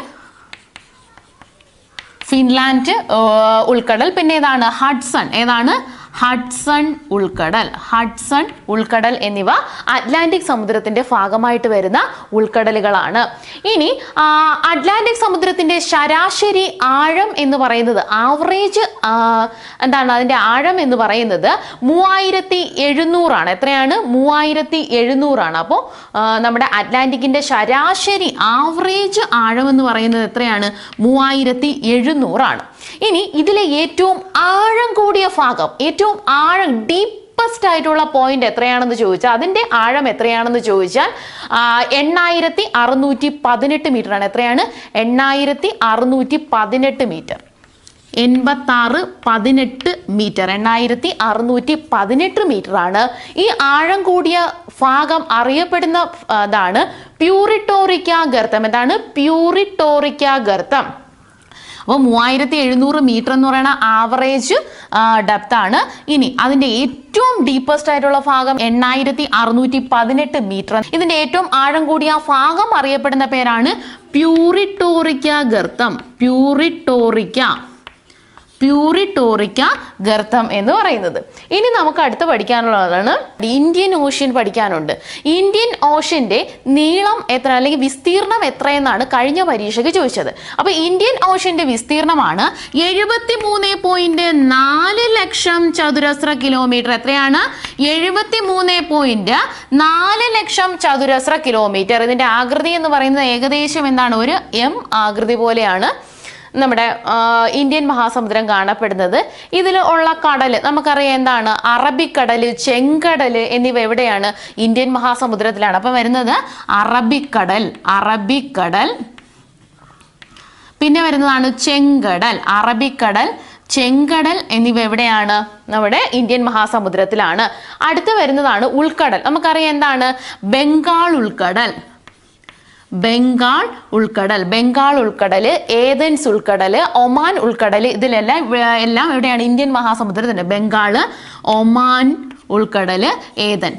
ഫിൻലാൻഡ് ഉൾക്കടൽ. പിന്നെ ഏതാണ്? ഹഡ്സൺ. ഏതാണ്? ഹഡ്സൺ ഉൾക്കടൽ. ഹഡ്സൺ ഉൾക്കടൽ എന്നിവ അറ്റ്ലാന്റിക് സമുദ്രത്തിന്റെ ഭാഗമായിട്ട് വരുന്ന ഉൾക്കടലുകളാണ്. ഇനി അറ്റ്ലാന്റിക് സമുദ്രത്തിന്റെ ശരാശരി ആഴം എന്ന് പറയുന്നത് ആവറേജ് എന്താണ് അതിന്റെ ആഴം എന്ന് പറയുന്നത് മൂവായിരത്തി എഴുന്നൂറാണ് എത്രയാണ്? മൂവായിരത്തി എഴുന്നൂറാണ് അപ്പോൾ നമ്മുടെ അറ്റ്ലാന്റിക്കിന്റെ ശരാശരി ആവറേജ് ആഴം എന്ന് പറയുന്നത് എത്രയാണ്? മൂവായിരത്തി എഴുന്നൂറാണ് ഇനി ഇതിലെ ഏറ്റവും ആഴം കൂടിയ ഭാഗം ഏറ്റവും ആഴം ഡീപ്പ് ഡീപ്പസ്റ്റ് ആയിട്ടുള്ള പോയിന്റ് എത്രയാണെന്ന് ചോദിച്ചാൽ അതിന്റെ ആഴം എത്രയാണെന്ന് ചോദിച്ചാൽ എണ്ണായിരത്തി അറുന്നൂറ്റി പതിനെട്ട് മീറ്റർ ആണ്. എത്രയാണ്? എണ്ണായിരത്തി അറുന്നൂറ്റി പതിനെട്ട് മീറ്റർ എൺപത്താറ് പതിനെട്ട് മീറ്റർ എണ്ണായിരത്തി അറുന്നൂറ്റി പതിനെട്ട് മീറ്റർ ആണ്. ഈ ആഴം കൂടിയ ഭാഗം അറിയപ്പെടുന്ന ഇതാണ് പ്യൂറിട്ടോറിക്ക ഗർത്തം. എന്താണ്? പ്യൂറിട്ടോറിക്ക ഗർത്തം. അപ്പോൾ മൂവായിരത്തി എഴുന്നൂറ് മീറ്റർ എന്ന് പറയുന്ന ആവറേജ് ഡെപ്ത് ആണ്. ഇനി അതിന്റെ ഏറ്റവും ഡീപ്പസ്റ്റ് ആയിട്ടുള്ള ഭാഗം എണ്ണായിരത്തി അറുന്നൂറ്റി പതിനെട്ട് മീറ്റർ ഇതിന്റെ ഏറ്റവും ആഴം കൂടിയ ഭാഗം അറിയപ്പെടുന്ന പേരാണ് പ്യൂറിട്ടോറിക്ക ഗർത്തം. പ്യൂറിറ്റോറിക്ക പ്യൂറിറ്റോറിക്ക ഗർത്തം എന്ന് പറയുന്നത്. ഇനി നമുക്ക് അടുത്ത് പഠിക്കാനുള്ളതാണ് ഇന്ത്യൻ ഓഷ്യൻ പഠിക്കാനുണ്ട്. ഇന്ത്യൻ ഓഷ്യന്റെ നീളം എത്ര അല്ലെങ്കിൽ വിസ്തീർണം എത്രയെന്നാണ് കഴിഞ്ഞ പരീക്ഷയ്ക്ക് ചോദിച്ചത്. അപ്പൊ ഇന്ത്യൻ ഓഷ്യന്റെ വിസ്തീർണമാണ് എഴുപത്തി മൂന്ന് പോയിന്റ് നാല് ലക്ഷം ചതുരശ്ര കിലോമീറ്റർ. എത്രയാണ്? എഴുപത്തി മൂന്ന് പോയിന്റ് നാല് ലക്ഷം ചതുരശ്ര കിലോമീറ്റർ. ഇതിന്റെ ആകൃതി എന്ന് പറയുന്നത് ഏകദേശം എന്താണ്? ഒരു എം ആകൃതി പോലെയാണ്. നമ്മുടെ ഇന്ത്യൻ മഹാസമുദ്രം കാണപ്പെടുന്നത്. ഇതിൽ ഉള്ള കടൽ നമുക്കറിയാം എന്താണ്? അറബിക്കടൽ ചെങ്കടൽ എന്നിവ എവിടെയാണ്? ഇന്ത്യൻ മഹാസമുദ്രത്തിലാണ്. അപ്പം വരുന്നത് അറബിക്കടൽ അറബിക്കടൽ. പിന്നെ വരുന്നതാണ് ചെങ്കടൽ അറബിക്കടൽ ചെങ്കടൽ എന്നിവ എവിടെയാണ്? നമ്മുടെ ഇന്ത്യൻ മഹാസമുദ്രത്തിലാണ്. അടുത്ത് വരുന്നതാണ് ഉൾക്കടൽ. നമുക്കറിയാം എന്താണ്? ബംഗാൾ ഉൾക്കടൽ. ബംഗാൾ ഉൾക്കടൽ ബംഗാൾ ഉൾക്കടൽ ഏതൻസ് ഉൾക്കടൽ ഒമാൻ ഉൾക്കടൽ ഇതിലെല്ലാം എല്ലാം എവിടെയാണ്? ഇന്ത്യൻ മഹാസമുദ്രത്തിൽ ബംഗാൾ ഒമാൻ ഉൾക്കടൽ ഏതൻ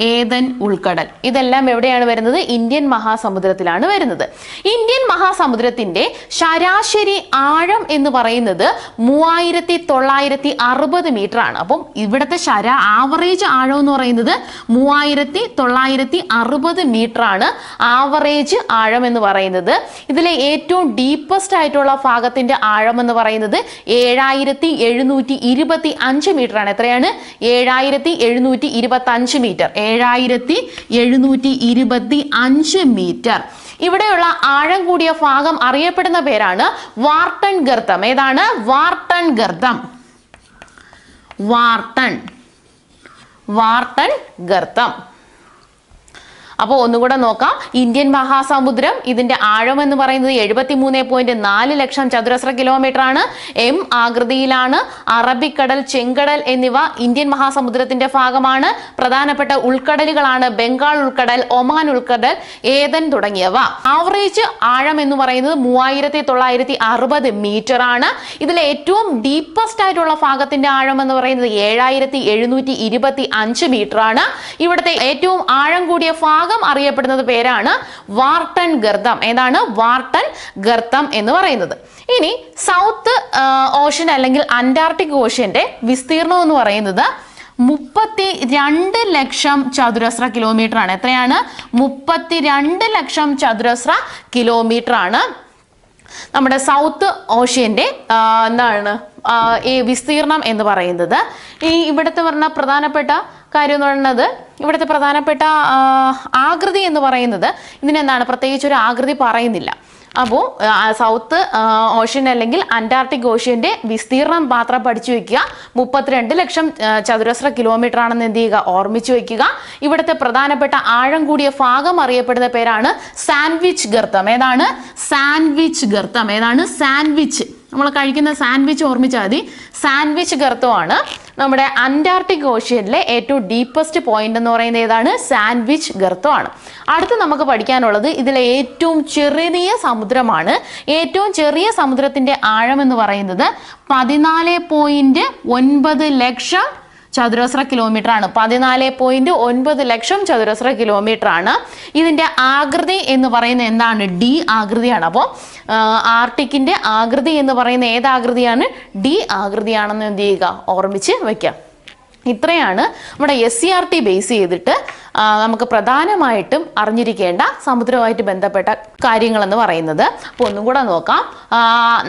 ഏതൻ ഉൾക്കടൽ. ഇതെല്ലാം എവിടെയാണ് വരുന്നത്? ഇന്ത്യൻ മഹാസമുദ്രത്തിലാണ് വരുന്നത്. ഇന്ത്യൻ മഹാസമുദ്രത്തിന്റെ ശരാശരി ആഴം എന്ന് പറയുന്നത് മൂവായിരത്തി തൊള്ളായിരത്തി അറുപത് മീറ്റർ ആണ് അപ്പം ഇവിടുത്തെ ശരാ ആവറേജ് ആഴം എന്ന് പറയുന്നത് മൂവായിരത്തി തൊള്ളായിരത്തി അറുപത് മീറ്റർ ആണ് ആവറേജ് ആഴം എന്ന് പറയുന്നത്. ഇതിലെ ഏറ്റവും ഡീപ്പസ്റ്റ് ആയിട്ടുള്ള ഭാഗത്തിന്റെ ആഴം എന്ന് പറയുന്നത് ഏഴായിരത്തി എഴുന്നൂറ്റി ഇരുപത്തി അഞ്ച് മീറ്റർ ആണ് എത്രയാണ്? ഏഴായിരത്തി എഴുന്നൂറ്റി ഇരുപത്തി അഞ്ച് മീറ്റർ. ഏഴായിരത്തി എഴുന്നൂറ്റി ഇരുപത്തി അഞ്ച് മീറ്റർ. ഇവിടെയുള്ള ആഴം കൂടിയ ഭാഗം അറിയപ്പെടുന്ന പേരാണ് വാർട്ടൺ ഗർത്തം. ഏതാണ്? വാർട്ടൺ ഗർത്തം. വാർട്ടൺ. വാർട്ടൺ ഗർത്തം. അപ്പോൾ ഒന്നുകൂടെ നോക്കാം. ഇന്ത്യൻ മഹാസമുദ്രം ഇതിന്റെ ആഴം എന്ന് പറയുന്നത് എഴുപത്തി മൂന്ന് പോയിന്റ് നാല് ലക്ഷം ചതുരശ്ര കിലോമീറ്റർ ആണ് എം ആകൃതിയിലാണ്. അറബിക്കടൽ ചെങ്കടൽ എന്നിവ ഇന്ത്യൻ മഹാസമുദ്രത്തിന്റെ ഭാഗമാണ്. പ്രധാനപ്പെട്ട ഉൾക്കടലുകളാണ് ബംഗാൾ ഉൾക്കടൽ ഒമാൻ ഉൾക്കടൽ ഏതൻ തുടങ്ങിയവ. ആവറേജ് ആഴം എന്ന് പറയുന്നത് മൂവായിരത്തി തൊള്ളായിരത്തി അറുപത് മീറ്റർ ആണ് ഇതിലെ ഏറ്റവും ഡീപ്പസ്റ്റ് ആയിട്ടുള്ള ഭാഗത്തിന്റെ ആഴം എന്ന് പറയുന്നത് ഏഴായിരത്തി എഴുന്നൂറ്റി ഇരുപത്തി അഞ്ച് മീറ്റർ ആണ് ഇവിടുത്തെ ഏറ്റവും ആഴം കൂടിയ ഭാഗം അറിയപ്പെടുന്നത് പേരാണ് വാർട്ടൺ ഗർത്തം. ഏതാണ്? വാർട്ടൺ ഗർത്തം എന്ന് പറയുന്നത്. ഇനി സൗത്ത് ഓഷ്യൻ അല്ലെങ്കിൽ അന്റാർട്ടിക് ഓഷ്യന്റെ വിസ്തീർണം എന്ന് പറയുന്നത് മുപ്പത്തി രണ്ട് ലക്ഷം ചതുരശ്ര കിലോമീറ്റർ ആണ്. എത്രയാണ്? മുപ്പത്തി രണ്ട് ലക്ഷം ചതുരശ്ര കിലോമീറ്റർ ആണ്. നമ്മുടെ സൗത്ത് ഓഷ്യന്റെ എന്താണ് ഈ വിസ്തീർണം എന്ന് പറയുന്നത്. ഈ ഇവിടുത്തെ പറഞ്ഞ പ്രധാനപ്പെട്ട കാര്യം എന്ന് പറയുന്നത് ഇവിടുത്തെ പ്രധാനപ്പെട്ട ആകൃതി എന്ന് പറയുന്നത് ഇതിനെന്താണ് പ്രത്യേകിച്ച് ഒരു ആകൃതി പറയുന്നില്ല. അപ്പോൾ സൗത്ത് ഓഷ്യൻ അല്ലെങ്കിൽ അന്റാർട്ടിക് ഓഷ്യന്റെ വിസ്തീർണം മാത്രം പഠിച്ചു വെക്കുക. മുപ്പത്തിരണ്ട് ലക്ഷം ചതുരശ്ര കിലോമീറ്റർ ആണെന്ന് എന്ത് ചെയ്യുക? ഓർമ്മിച്ചു വെക്കുക. ഇവിടുത്തെ പ്രധാനപ്പെട്ട ആഴം കൂടിയ ഭാഗം അറിയപ്പെടുന്ന പേരാണ് സാൻഡ്വിച്ച് ഗർത്തം. ഏതാണ്? സാൻഡ്വിച്ച് ഗർത്തം. ഏതാണ്? സാൻഡ്വിച്ച് നമ്മൾ കഴിക്കുന്ന സാൻഡ്വിച്ച് ഓർമ്മിച്ചാൽ മതി. സാൻഡ്വിച്ച് ഗർത്തമാണ് നമ്മുടെ അന്റാർട്ടിക് ഓഷ്യനിലെ ഏറ്റവും ഡീപ്പസ്റ്റ് പോയിന്റ് എന്ന് പറയുന്നത് ഏതാണ്? സാൻഡ്വിച്ച് ഗർത്തമാണ്. അടുത്ത് നമുക്ക് പഠിക്കാനുള്ളത് ഇതിലെ ഏറ്റവും ചെറിയ സമുദ്രമാണ്. ഏറ്റവും ചെറിയ സമുദ്രത്തിന്റെ ആഴം എന്ന് പറയുന്നത് പതിനാല് പോയിന്റ് ഒൻപത് ലക്ഷം ചതുരശ്ര കിലോമീറ്റർ ആണ് പതിനാല് പോയിന്റ് ഒൻപത് ലക്ഷം ചതുരശ്ര കിലോമീറ്റർ ആണ് ഇതിന്റെ ആകൃതി എന്ന് പറയുന്നത് എന്താണ്? ഡി ആകൃതിയാണ്. അപ്പോൾ ആർട്ടിക്കിന്റെ ആകൃതി എന്ന് പറയുന്ന ഏത് ആകൃതിയാണ്? ഡി ആകൃതിയാണെന്ന് എന്ത് ചെയ്യുക? ഓർമ്മിച്ച് വെക്കാം ഇത്രയാണ് നമ്മുടെ S C R T base ചെയ്തിട്ട് നമുക്ക് പ്രധാനമായിട്ടും അറിഞ്ഞിരിക്കേണ്ട സമുദ്രവുമായിട്ട് ബന്ധപ്പെട്ട കാര്യങ്ങളെന്ന് പറയുന്നത്. അപ്പോൾ ഒന്നും കൂടെ നോക്കാം.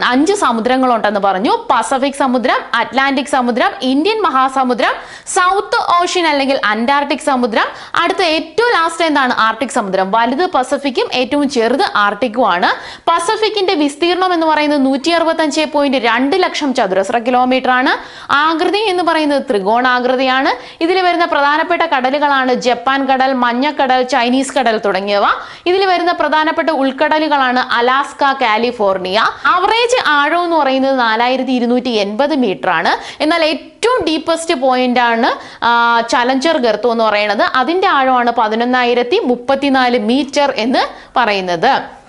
അഞ്ച് സമുദ്രങ്ങളുണ്ടെന്ന് പറഞ്ഞു. പസഫിക് സമുദ്രം അറ്റ്ലാന്റിക് സമുദ്രം ഇന്ത്യൻ മഹാസമുദ്രം സൗത്ത് ഓഷ്യൻ അല്ലെങ്കിൽ അന്റാർട്ടിക് സമുദ്രം. അടുത്ത ഏറ്റവും ലാസ്റ്റ് എന്താണ്? ആർട്ടിക് സമുദ്രം. വലുത് പസഫിക്കും ഏറ്റവും ചെറുത് ആർട്ടിക്കും ആണ്. പസഫിക്കിന്റെ വിസ്തീർണം എന്ന് പറയുന്നത് നൂറ്റി അറുപത്തഞ്ച് പോയിന്റ് രണ്ട് ലക്ഷം ചതുരശ്ര കിലോമീറ്റർ ആണ്. ആകൃതി എന്ന് പറയുന്നത് ത്രികോണാകൃതിയാണ്. ഇതിൽ വരുന്ന പ്രധാനപ്പെട്ട കടലുകളാണ് ജപ്പാൻ കടൽ മഞ്ഞക്കടൽ ചൈനീസ് കടൽ തുടങ്ങിയവ. ഇതിൽ വരുന്ന പ്രധാനപ്പെട്ട ഉൾക്കടലുകളാണ് അലാസ്ക കാലിഫോർണിയ. അവറേജ് ആഴം എന്ന് പറയുന്നത് നാലായിരത്തി ഇരുന്നൂറ്റി എൺപത് മീറ്റർ ആണ് എന്നാൽ ഏറ്റവും ഡീപ്പസ്റ്റ് പോയിന്റ് ആണ് ചലഞ്ചർ ഗർത്തം എന്ന് പറയുന്നത്. അതിന്റെ ആഴമാണ് പതിനൊന്നായിരത്തി മുപ്പത്തിനാല് മീറ്റർ എന്ന് പറയുന്നത്.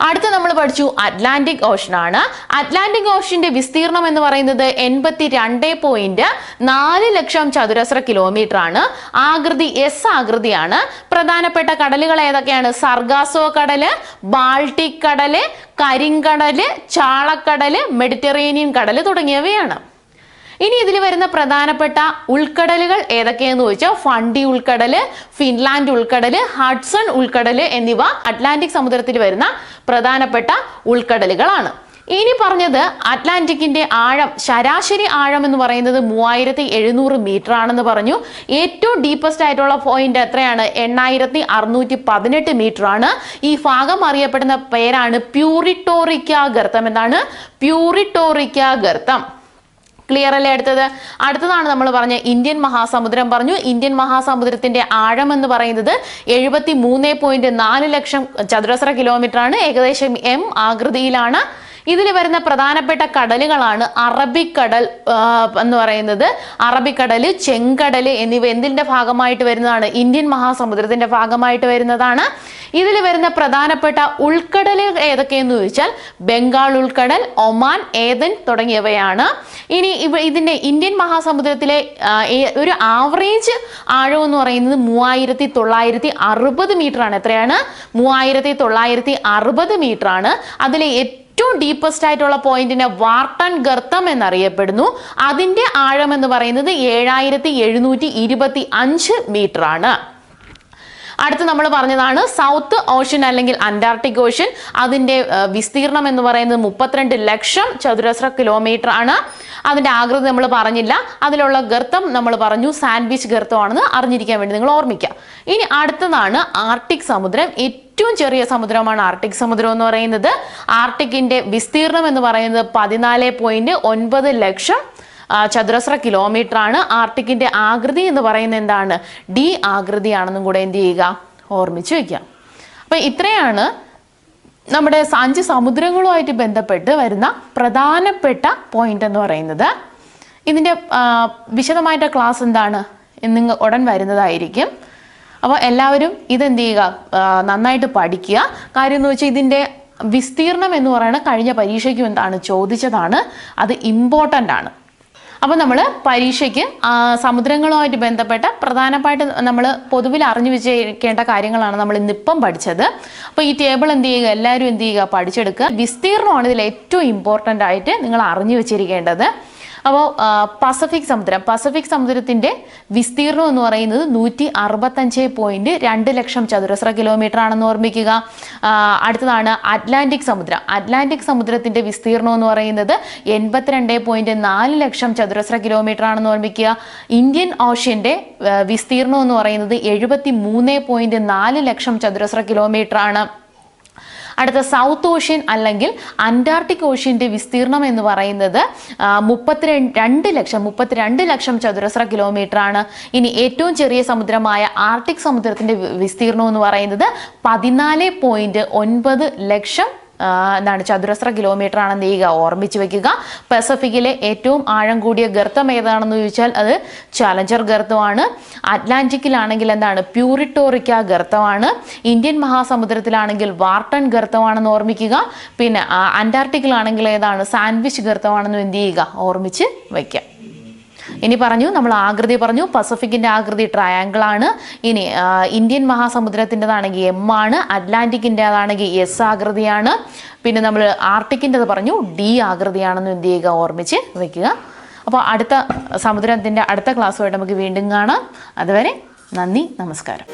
അടുത്ത നമ്മൾ പഠിച്ചു അറ്റ്ലാന്റിക് ഓഷൻ ആണ്. അറ്റ്ലാന്റിക് ഓഷന്റെ വിസ്തീർണം എന്ന് പറയുന്നത് എൺപത്തി രണ്ട് പോയിന്റ് നാല് ലക്ഷം ചതുരശ്ര കിലോമീറ്റർ ആണ്. ആകൃതി എസ് ആകൃതിയാണ്. പ്രധാനപ്പെട്ട കടലുകൾ ഏതൊക്കെയാണ്? സർഗാസോ കടൽ ബാൾട്ടിക് കടൽ കരിങ്കടൽ ചാളക്കടൽ മെഡിറ്ററേനിയൻ കടൽ തുടങ്ങിയവയാണ്. ഇനി ഇതിൽ വരുന്ന പ്രധാനപ്പെട്ട ഉൾക്കടലുകൾ ഏതൊക്കെയെന്ന് ചോദിച്ചാൽ ഫണ്ടി ഉൾക്കടൽ ഫിൻലാൻഡ് ഉൾക്കടൽ ഹഡ്സൺ ഉൾക്കടൽ എന്നിവ അറ്റ്ലാന്റിക് സമുദ്രത്തിൽ വരുന്ന പ്രധാനപ്പെട്ട ഉൾക്കടലുകളാണ്. ഇനി പറഞ്ഞത് അറ്റ്ലാന്റിക്കിന്റെ ആഴം ശരാശരി ആഴം എന്ന് പറയുന്നത് മൂവായിരത്തി എഴുന്നൂറ് മീറ്റർ ആണെന്ന് പറഞ്ഞു. ഏറ്റവും ഡീപ്പസ്റ്റ് ആയിട്ടുള്ള പോയിന്റ് എത്രയാണ്? എണ്ണായിരത്തി അറുന്നൂറ്റി പതിനെട്ട് മീറ്റർ ആണ്. ഈ ഭാഗം അറിയപ്പെടുന്ന പേരാണ് പ്യൂറിട്ടോറിക്ക ഗർത്തം എന്താണ് പ്യൂറിട്ടോറിക്ക ഗർത്തം. ക്ലിയർ അല്ലേ അടുത്തത്? അടുത്തതാണ് നമ്മൾ പറഞ്ഞ ഇന്ത്യൻ മഹാസമുദ്രം. പറഞ്ഞു ഇന്ത്യൻ മഹാസമുദ്രത്തിന്റെ ആഴം എന്ന് പറയുന്നത് എഴുപത്തി മൂന്ന് പോയിന്റ് നാല് ലക്ഷം ചതുരശ്ര കിലോമീറ്റർ ആണ്. ഏകദേശം എം ആകൃതിയിലാണ്. ഇതിൽ വരുന്ന പ്രധാനപ്പെട്ട കടലുകളാണ് അറബിക്കടൽ എന്ന് പറയുന്നത്. അറബിക്കടൽ ചെങ്കടൽ എന്നിവ എന്തിന്റെ ഭാഗമായിട്ട് വരുന്നതാണ്? ഇന്ത്യൻ മഹാസമുദ്രത്തിന്റെ ഭാഗമായിട്ട് വരുന്നതാണ്. ഇതിൽ വരുന്ന പ്രധാനപ്പെട്ട ഉൾക്കടലുകൾ ഏതൊക്കെയെന്ന് ചോദിച്ചാൽ ബംഗാൾ ഉൾക്കടൽ ഒമാൻ ഏതൻ തുടങ്ങിയവയാണ്. ഇനി ഇവ ഇതിന്റെ ഇന്ത്യൻ മഹാസമുദ്രത്തിലെ ഒരു ആവറേജ് ആഴം എന്ന് പറയുന്നത് മൂവായിരത്തി തൊള്ളായിരത്തി അറുപത് മീറ്റർ ആണ് എത്രയാണ്? മൂവായിരത്തി തൊള്ളായിരത്തി അറുപത് മീറ്റർ ആണ് അതിലെ ഏറ്റവും ഡീപ്പസ്റ്റ് ആയിട്ടുള്ള പോയിന്റിനെ വാർട്ടൺ ഗർത്തം എന്നറിയപ്പെടുന്നു. അതിന്റെ ആഴം എന്ന് പറയുന്നത് ഏഴായിരത്തി എഴുന്നൂറ്റി ഇരുപത്തി അഞ്ച് മീറ്റർ ആണ്. അടുത്ത് നമ്മൾ പറഞ്ഞതാണ് സൗത്ത് ഓഷ്യൻ അല്ലെങ്കിൽ അന്റാർട്ടിക് ഓഷ്യൻ അതിന്റെ വിസ്തീർണം എന്ന് പറയുന്നത് മുപ്പത്തിരണ്ട് ലക്ഷം ചതുരശ്ര കിലോമീറ്റർ ആണ്. അതിന്റെ ആകൃതി നമ്മൾ പറഞ്ഞില്ല. അതിലുള്ള ഗർത്തം നമ്മൾ പറഞ്ഞു സാൻഡ്വിച്ച് ഗർത്തമാണെന്ന് അറിഞ്ഞിരിക്കാൻ വേണ്ടി നിങ്ങൾ ഓർമ്മിക്കുക. ഇനി അടുത്തതാണ് ആർട്ടിക് സമുദ്രം. ഏറ്റവും ചെറിയ സമുദ്രമാണ് ആർട്ടിക് സമുദ്രം എന്ന് പറയുന്നത്. ആർട്ടിക്കിന്റെ വിസ്തീർണം എന്ന് പറയുന്നത് പതിനാല് പോയിന്റ് ഒൻപത് ലക്ഷം ചതുരശ്ര കിലോമീറ്റർ ആണ് ആർട്ടിക്കിന്റെ ആകൃതി എന്ന് പറയുന്നത് എന്താണ്? ഡി ആകൃതിയാണെന്നും കൂടെ എന്ത് ചെയ്യുക? ഓർമ്മിച്ച് വെക്കുക. അപ്പൊ ഇത്രയാണ് നമ്മുടെ അഞ്ച് സമുദ്രങ്ങളുമായിട്ട് ബന്ധപ്പെട്ട് വരുന്ന പ്രധാനപ്പെട്ട പോയിന്റ് എന്ന് പറയുന്നത്. ഇതിന്റെ വിശദമായിട്ട് ക്ലാസ് എന്താണ്? നിങ്ങൾ ഉടൻ വരുന്നതായിരിക്കും. അപ്പോൾ എല്ലാവരും ഇതെന്ത് ചെയ്യുക? നന്നായിട്ട് പഠിക്കുക. കാര്യം എന്ന് വെച്ചാൽ ഇതിന്റെ വിസ്തീർണം എന്ന് പറയുന്നത് കഴിഞ്ഞ പരീക്ഷയ്ക്കും എന്താണ് ചോദിച്ചതാണ്. അത് ഇമ്പോർട്ടന്റ് ആണ്. അപ്പോൾ നമ്മൾ പരീക്ഷയ്ക്ക് സമുദ്രങ്ങളുമായിട്ട് ബന്ധപ്പെട്ട പ്രധാനമായിട്ട് നമ്മൾ പൊതുവിൽ അറിഞ്ഞു വെച്ചേക്കേണ്ട കാര്യങ്ങളാണ് നമ്മൾ ഇന്നിപ്പം പഠിച്ചത്. അപ്പോൾ ഈ ടേബിൾ എന്ത് ചെയ്യുക? എല്ലാവരും എന്ത് ചെയ്യുക? പഠിച്ചെടുക്കുക. വിസ്തീർണമാണ് ഇതിൽ ഏറ്റവും ഇമ്പോർട്ടന്റ് ആയിട്ട് നിങ്ങൾ അറിഞ്ഞു വെച്ചിരിക്കേണ്ടത്. അപ്പോൾ പസഫിക് സമുദ്രം. പസഫിക് സമുദ്രത്തിന്റെ വിസ്തീർണം എന്ന് പറയുന്നത് നൂറ്റി അറുപത്തഞ്ച് പോയിന്റ് രണ്ട് ലക്ഷം ചതുരശ്ര കിലോമീറ്റർ ആണെന്ന് ഓർമ്മിക്കുക. അടുത്തതാണ് അറ്റ്ലാന്റിക് സമുദ്രം. അറ്റ്ലാന്റിക് സമുദ്രത്തിന്റെ വിസ്തീർണം എന്ന് പറയുന്നത് എൺപത്തിരണ്ട് പോയിന്റ് നാല് ലക്ഷം ചതുരശ്ര കിലോമീറ്റർ ആണെന്ന് ഓർമ്മിക്കുക. ഇന്ത്യൻ ഓഷ്യന്റെ വിസ്തീർണം എന്ന് പറയുന്നത് എഴുപത്തി മൂന്ന് പോയിന്റ് നാല് ലക്ഷം ചതുരശ്ര കിലോമീറ്റർ ആണ്. അടുത്ത സൗത്ത് ഓഷ്യൻ അല്ലെങ്കിൽ അന്റാർട്ടിക് ഓഷ്യന്റെ വിസ്തീർണം എന്ന് പറയുന്നത് മുപ്പത്തിരണ്ട് രണ്ട് ലക്ഷം മുപ്പത്തിരണ്ട് ലക്ഷം ചതുരശ്ര കിലോമീറ്റർ ആണ് ഇനി ഏറ്റവും ചെറിയ സമുദ്രമായ ആർട്ടിക് സമുദ്രത്തിന്റെ വിസ്തീർണം എന്ന് പറയുന്നത് പതിനാല് പോയിന്റ് ഒൻപത് ലക്ഷം എന്താണ് ചതുരശ്ര കിലോമീറ്റർ ആണെന്ന് ചെയ്യുക? ഓർമ്മിച്ച് വെക്കുക. പസഫിക്കിലെ ഏറ്റവും ആഴം കൂടിയ ഗർത്തം ഏതാണെന്ന് ചോദിച്ചാൽ അത് ചാലഞ്ചർ ഗർത്തമാണ്. അറ്റ്ലാന്റിക്കിലാണെങ്കിൽ എന്താണ് പ്യൂരിറ്റോറിക്ക ഗർത്തമാണ്. ഇന്ത്യൻ മഹാസമുദ്രത്തിലാണെങ്കിൽ വാർട്ടൺ ഗർത്തമാണെന്ന് ഓർമ്മിക്കുക. പിന്നെ അന്റാർട്ടിക്കിലാണെങ്കിൽ ഏതാണ് സാൻഡ്വിച്ച് ഗർത്തമാണെന്ന് എന്ത് ചെയ്യുക? ഓർമ്മിച്ച് വയ്ക്കുക ഇനി പറഞ്ഞു നമ്മൾ ആകൃതി പറഞ്ഞു. പസഫിക്കിന്റെ ആകൃതി ട്രയാങ്കിൾ ആണ്. ഇനി ഇന്ത്യൻ മഹാസമുദ്രത്തിന്റെതാണെങ്കിൽ എം ആണ്. അറ്റ്ലാന്റിക്കിന്റെതാണെങ്കിൽ എസ് ആകൃതിയാണ്. പിന്നെ നമ്മൾ ആർട്ടിക്കിന്റെത് പറഞ്ഞു. ഡി ആകൃതിയാണെന്ന് എന്ത് ചെയ്യുക? ഓർമ്മിച്ച് വയ്ക്കുക അപ്പോൾ അടുത്ത സമുദ്രത്തിന്റെ അടുത്ത ക്ലാസ്സുമായിട്ട് നമുക്ക് വീണ്ടും കാണാം. അതുവരെ നന്ദി നമസ്കാരം.